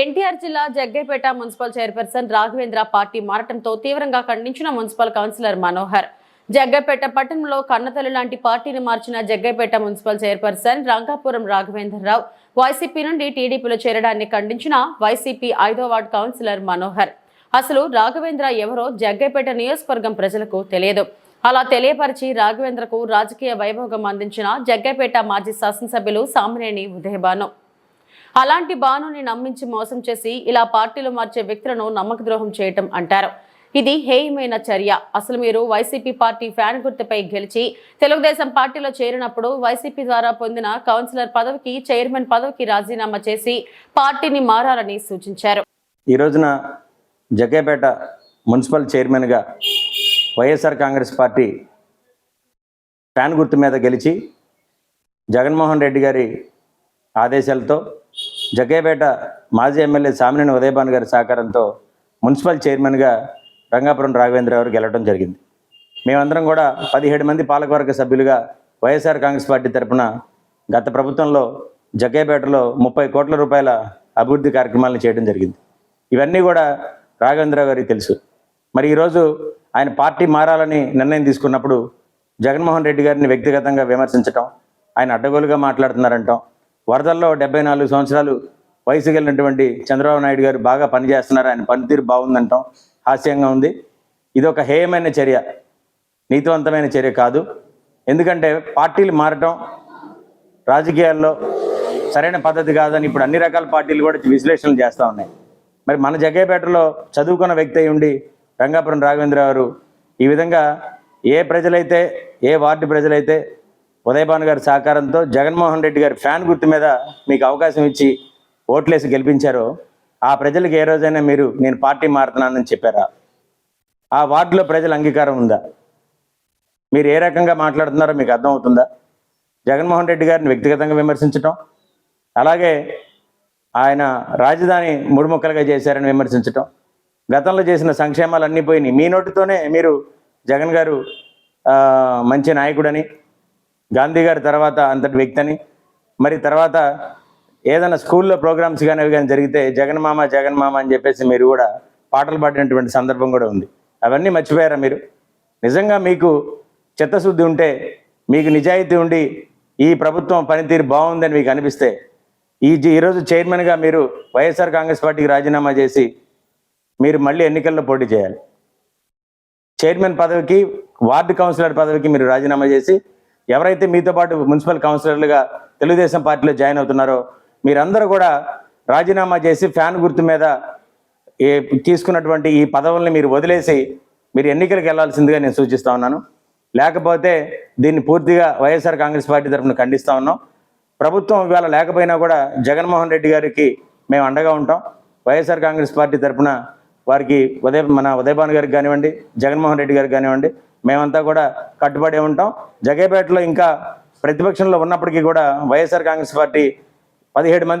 ఎన్టీఆర్ జిల్లా Jaggaiahpet municipal chairperson Raghavendra party మారటంతో తీవ్రంగా ఖండించిన మున్సిపల్ కౌన్సిలర్ మనోహర్. జగ్గైపేట పట్టణంలో కన్నతల్లి లాంటి పార్టీని మార్చిన Jaggayyapeta municipal chairperson Rangapuram Raghavendra Rao YCP నుండి టీడీపీలో చేరడాన్ని ఖండించిన వైసీపీ ఐదో వార్డు కౌన్సిలర్ మనోహర్. అసలు రాఘవేంద్ర ఎవరో జగ్గైపేట నియోజకవర్గం ప్రజలకు తెలియదు. అలా తెలియపరిచి రాఘవేంద్రకు రాజకీయ వైభోగం అందించిన జగ్గైపేట మాజీ శాసనసభ్యులు సామినేని ఉదయభాను. అలాంటి బానుని నమ్మించి మోసం చేసి ఇలా పార్టీలు మార్చే వ్యక్తులను నమ్మక ద్రోహం చేయటం అంటారు. ఇది హేయమైన చర్య. అసలు మీరు వైసీపీ పార్టీ ఫ్యాన్ గుర్తుపై గెలిచి తెలుగుదేశం పార్టీలో చేరినప్పుడు వైసీపీ ద్వారా పొందిన కౌన్సిలర్ పదవికి చైర్మన్ పదవికి రాజీనామా చేసి పార్టీని మారాలని సూచించారు. ఈ రోజున జగ్గేపేట మున్సిపల్ చైర్మన్గా వైఎస్ఆర్ కాంగ్రెస్ పార్టీ ఫ్యాన్ గుర్తు మీద గెలిచి జగన్మోహన్ రెడ్డి గారి ఆదేశాలతో జగ్గయ్యపేట మాజీ ఎమ్మెల్యే సామినేని ఉదయభాన్ గారి సహకారంతో మున్సిపల్ చైర్మన్గా రంగాపురం రాఘవేంద్ర గారు గెలవడం జరిగింది. మేమందరం కూడా పదిహేడు మంది పాలకవర్గ సభ్యులుగా వైఎస్ఆర్ కాంగ్రెస్ పార్టీ తరఫున గత ప్రభుత్వంలో జగ్గయ్యపేటలో ముప్పై కోట్ల రూపాయల అభివృద్ధి కార్యక్రమాలను చేయడం జరిగింది. ఇవన్నీ కూడా రాఘవేంద్ర గారికి తెలుసు. మరి ఈరోజు ఆయన పార్టీ మారాలని నిర్ణయం తీసుకున్నప్పుడు జగన్మోహన్ రెడ్డి గారిని వ్యక్తిగతంగా విమర్శించటం ఆయన అడ్డగోలుగా మాట్లాడుతున్నారంటాం వరదల్లో డెబ్బై నాలుగు సంవత్సరాలు వయసు కలిగినటువంటి చంద్రబాబు నాయుడు గారు బాగా పనిచేస్తున్నారు. ఆయన పనితీరు బాగుందంటాం. హాస్యంగా ఉంది. ఇది ఒక హేయమైన చర్య. నీతివంతమైన చర్య కాదు. ఎందుకంటే పార్టీలు మారటం రాజకీయాల్లో సరైన పద్ధతి కాదని ఇప్పుడు అన్ని రకాల పార్టీలు కూడా విశ్లేషణలు చేస్తూ ఉన్నాయి. మరి మన జగ్గేపేటలో చదువుకున్న వ్యక్తి అయి ఉండి రంగాపురం రాఘవేంద్ర గారు ఈ విధంగా ఏ ప్రజలైతే ఏ వార్డు ప్రజలైతే ఉదయభాను గారి సహకారంతో జగన్మోహన్ రెడ్డి గారి ఫ్యాన్ గుర్తు మీద మీకు అవకాశం ఇచ్చి ఓట్లేసి గెలిపించారో ఆ ప్రజలకు ఏ రోజైనా మీరు నేను పార్టీ మారుతున్నానని చెప్పారా? ఆ వార్డులో ప్రజల అంగీకారం ఉందా? మీరు ఏ రకంగా మాట్లాడుతున్నారో మీకు అర్థమవుతుందా? జగన్మోహన్ రెడ్డి గారిని వ్యక్తిగతంగా విమర్శించటం? అలాగే ఆయన రాజధాని మూడు ముక్కలుగా చేశారని విమర్శించటం? గతంలో చేసిన సంక్షేమాలు అన్నీ పోయినాయి. మీ నోటితోనే మీరు జగన్ గారు మంచి నాయకుడని గాంధీ గారి తర్వాత అంతటి వ్యక్తి అని మరి తర్వాత ఏదైనా స్కూల్లో ప్రోగ్రామ్స్ కానీ అవి కానీ జరిగితే జగన్ మామ జగన్ మామ అని చెప్పేసి మీరు కూడా పాటలు పాడినటువంటి సందర్భం కూడా ఉంది. అవన్నీ మర్చిపోయారా మీరు? నిజంగా మీకు చిత్తశుద్ధి ఉంటే మీకు నిజాయితీ ఉండి ఈ ప్రభుత్వం పనితీరు బాగుందని మీకు అనిపిస్తే ఈ జీ- ఈరోజు చైర్మన్గా మీరు వైఎస్ఆర్ కాంగ్రెస్ పార్టీకి రాజీనామా చేసి మీరు మళ్ళీ ఎన్నికల్లో పోటీ చేయాలి. చైర్మన్ పదవికి వార్డు కౌన్సిలర్ పదవికి మీరు రాజీనామా చేసి ఎవరైతే మీతో పాటు మున్సిపల్ కౌన్సిలర్లుగా తెలుగుదేశం పార్టీలో జాయిన్ అవుతున్నారో మీరందరూ కూడా రాజీనామా చేసి ఫ్యాన్ గుర్తు మీద ఏ తీసుకున్నటువంటి ఈ పదవుల్ని మీరు వదిలేసి మీరు ఎన్నికలకు వెళ్ళాల్సిందిగా నేను సూచిస్తా ఉన్నాను. లేకపోతే దీన్ని పూర్తిగా వైఎస్ఆర్ కాంగ్రెస్ పార్టీ తరఫున ఖండిస్తా ఉన్నాం. ప్రభుత్వం ఇవాళ లేకపోయినా కూడా జగన్మోహన్ రెడ్డి గారికి మేము అండగా ఉంటాం. వైఎస్ఆర్ కాంగ్రెస్ పార్టీ తరఫున వారికి ఉదయ మన ఉదయభాను గారికి కానివ్వండి జగన్మోహన్ రెడ్డి గారికి కానివ్వండి మేమంతా కూడా కట్టుబడి ఉంటాం. జగేపేటలో ఇంకా ప్రతిపక్షంలో ఉన్నప్పటికీ కూడా వైఎస్ఆర్ కాంగ్రెస్ పార్టీ పదిహేడు మంది